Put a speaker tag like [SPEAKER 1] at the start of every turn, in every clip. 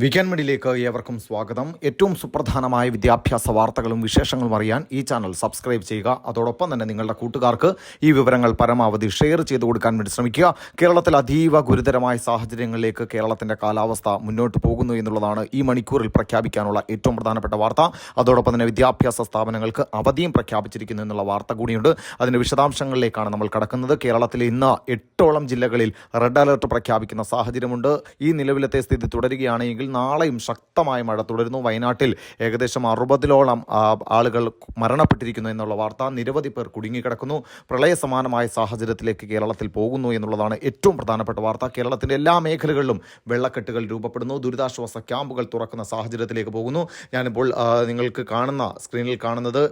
[SPEAKER 1] Weekend മീഡിയയിലേക്ക് ഏവർക്കും സ്വാഗതം. ഏറ്റവും സുപ്രധാനമായ വിദ്യാഭ്യാസ വാർത്തകളും വിശേഷങ്ങളും അറിയാൻ ഈ ചാനൽ സബ്സ്ക്രൈബ് ചെയ്യുക. അതോടൊപ്പം തന്നെ നിങ്ങളുടെ കൂട്ടുകാർക്ക് ഈ വിവരങ്ങൾ പരമാവധി ഷെയർ ചെയ്തു കൊടുക്കാൻ വേണ്ടി ശ്രമിക്കുക. കേരളത്തിൽ അതീവ ഗുരുതരമായ സാഹചര്യങ്ങളിലേക്ക് കേരളത്തിന്റെ കാലാവസ്ഥ മുന്നോട്ട് പോകുന്നു എന്നുള്ളതാണ് ഈ മണിക്കൂറിൽ പ്രഖ്യാപിക്കാനുള്ള ഏറ്റവും പ്രധാനപ്പെട്ട വാർത്ത. അതോടൊപ്പം തന്നെ വിദ്യാഭ്യാസ സ്ഥാപനങ്ങൾക്ക് അവധിയും പ്രഖ്യാപിച്ചിരിക്കുന്നു എന്നുള്ള വാർത്ത കൂടിയുണ്ട്. അതിന്റെ വിശദാംശങ്ങളിലേക്കാണ് നമ്മൾ കടക്കുന്നത്. കേരളത്തിൽ ഇന്ന് എട്ടോളം ജില്ലകളിൽ റെഡ് അലർട്ട് പ്രഖ്യാപിക്കുന്ന സാഹചര്യമുണ്ട്. ഈ നിലവിലത്തെ സ്ഥിതി തുടരുകയാണെങ്കിൽ നാളെയും ശക്തമായ മഴ തുടരുന്നു. വയനാട്ടിൽ ഏകദേശം അറുപതിലോളം ആളുകൾ മരണപ്പെട്ടിരിക്കുന്നു എന്നുള്ള വാർത്ത നിരവധി പേർ കുടുങ്ങിക്കിടക്കുന്നു. പ്രളയ സമാനമായ സാഹചര്യത്തിലേക്ക് കേരളത്തിൽ പോകുന്നു എന്നുള്ളതാണ് ഏറ്റവും പ്രധാനപ്പെട്ട വാർത്ത. കേരളത്തിന്റെ എല്ലാ മേഖലകളിലും വെള്ളക്കെട്ടുകൾ രൂപപ്പെടുന്നു. ദുരിതാശ്വാസ ക്യാമ്പുകൾ തുറക്കുന്ന സാഹചര്യത്തിലേക്ക് പോകുന്നു. ഞാനിപ്പോൾ നിങ്ങൾക്ക് കാണുന്ന സ്ക്രീനിൽ കാണുന്നത്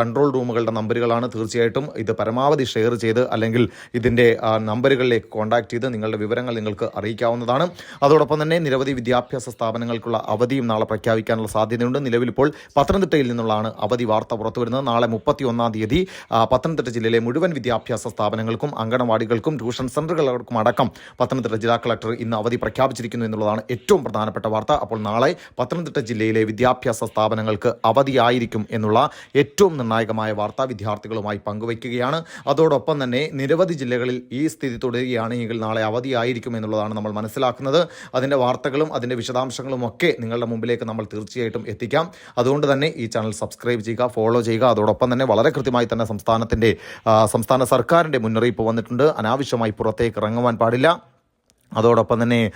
[SPEAKER 1] കൺട്രോൾ റൂമുകളുടെ നമ്പറുകളാണ്. തീർച്ചയായിട്ടും ഇത് പരമാവധി ഷെയർ ചെയ്ത് അല്ലെങ്കിൽ ഇതിന്റെ നമ്പറുകളിലേക്ക് കോൺടാക്ട് ചെയ്ത് നിങ്ങളുടെ വിവരങ്ങൾ നിങ്ങൾക്ക് അറിയിക്കാവുന്നതാണ്. അതോടൊപ്പം തന്നെ നിരവധി വിദ്യാഭ്യാസ സ്ഥാപനങ്ങൾക്കുള്ള അവധിയും നാളെ പ്രഖ്യാപിക്കാനുള്ള സാധ്യതയുണ്ട്. നിലവിലിപ്പോൾ പത്തനംതിട്ടയിൽ നിന്നുള്ളതാണ് അവധി വാർത്ത പുറത്തുവരുന്നത്. നാളെ മുപ്പത്തി ഒന്നാം തീയതി പത്തനംതിട്ട ജില്ലയിലെ മുഴുവൻ വിദ്യാഭ്യാസ സ്ഥാപനങ്ങൾക്കും അങ്കണവാടികൾക്കും ട്യൂഷൻ സെന്ററുകൾക്കും അടക്കം പത്തനംതിട്ട ജില്ലാ കളക്ടർ ഇന്ന് അവധി പ്രഖ്യാപിച്ചിരിക്കുന്നു എന്നുള്ളതാണ് ഏറ്റവും പ്രധാനപ്പെട്ട വാർത്ത. അപ്പോൾ നാളെ പത്തനംതിട്ട ജില്ലയിലെ വിദ്യാഭ്യാസ സ്ഥാപനങ്ങൾക്ക് അവധിയായിരിക്കും എന്നുള്ള ഏറ്റവും നിർണായകമായ വാർത്ത വിദ്യാർത്ഥികളുമായി പങ്കുവയ്ക്കുകയാണ്. അതോടൊപ്പം തന്നെ നിരവധി ജില്ലകളിൽ ഈ സ്ഥിതി തുടരുകയാണെങ്കിൽ നാളെ അവധിയായിരിക്കും എന്നുള്ളതാണ് നമ്മൾ മനസ്സിലാക്കുന്നത്. അതിന്റെ വാർത്തകളും അതിന്റെ വിശദാംശങ്ങളും ഒക്കെ നിങ്ങളുടെ മുമ്പിലേക്ക് നമ്മൾ തീർച്ചയായിട്ടും എത്തിക്കാം. അതുകൊണ്ട് തന്നെ ഈ ചാനൽ സബ്സ്ക്രൈബ് ചെയ്യുക ഫോളോ ചെയ്യുക. അതോടൊപ്പം തന്നെ വളരെ കൃത്യമായി തന്നെ സംസ്ഥാനത്തിന്റെ സംസ്ഥാന സർക്കാരിന്റെ മുന്നറിയിപ്പ് വന്നിട്ടുണ്ട്. അനാവശ്യമായി പുറത്തേക്ക് ഇറങ്ങുവാൻ പാടില്ല. അതോടൊപ്പം തന്നെ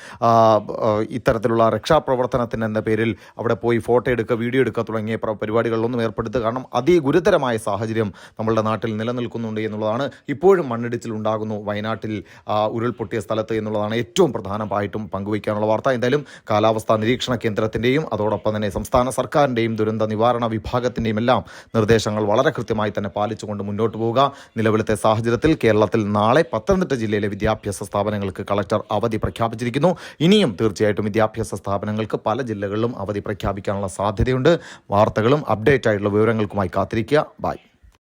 [SPEAKER 1] ഇത്തരത്തിലുള്ള രക്ഷാപ്രവർത്തനത്തിന് എന്ന പേരിൽ അവിടെ പോയി ഫോട്ടോ എടുക്കുക വീഡിയോ എടുക്കുക തുടങ്ങിയ പ്ര- പരിപാടികളിലൊന്നും ഏർപ്പെടുത്തുക. കാരണം അതിഗുരുതരമായ സാഹചര്യം നമ്മളുടെ നാട്ടിൽ നിലനിൽക്കുന്നുണ്ട് എന്നുള്ളതാണ്. ഇപ്പോഴും മണ്ണിടിച്ചിൽ ഉണ്ടാകുന്നു. വയനാട്ടിൽ ഉരുൾപൊട്ടിയ സ്ഥലത്ത് എന്നുള്ളതാണ് ഏറ്റവും പ്രധാനമായിട്ടും പങ്കുവയ്ക്കാനുള്ള വാർത്ത. എന്തായാലും കാലാവസ്ഥാ നിരീക്ഷണ കേന്ദ്രത്തിന്റെയും അതോടൊപ്പം തന്നെ സംസ്ഥാന സർക്കാരിന്റെയും ദുരന്ത നിവാരണ വിഭാഗത്തിന്റെയും എല്ലാം നിർദ്ദേശങ്ങൾ വളരെ കൃത്യമായി തന്നെ പാലിച്ചുകൊണ്ട് മുന്നോട്ട് പോവുക. നിലവിലത്തെ സാഹചര്യത്തിൽ കേരളത്തിൽ നാളെ പത്തനംതിട്ട ജില്ലയിലെ വിദ്യാഭ്യാസ സ്ഥാപനങ്ങൾക്ക് കളക്ടർ അവധി പ്രഖ്യാപിച്ചിരിക്കുന്നു. ഇനിയും തീർച്ചയായിട്ടും വിദ്യാഭ്യാസ സ്ഥാപനങ്ങൾക്ക് പല ജില്ലകളിലും അവധി പ്രഖ്യാപിക്കാനുള്ള സാധ്യതയുണ്ട്. വാർത്തകളും അപ്ഡേറ്റ് ആയിട്ടുള്ള വിവരങ്ങൾക്കുമായി കാത്തിരിക്കുക. ബൈ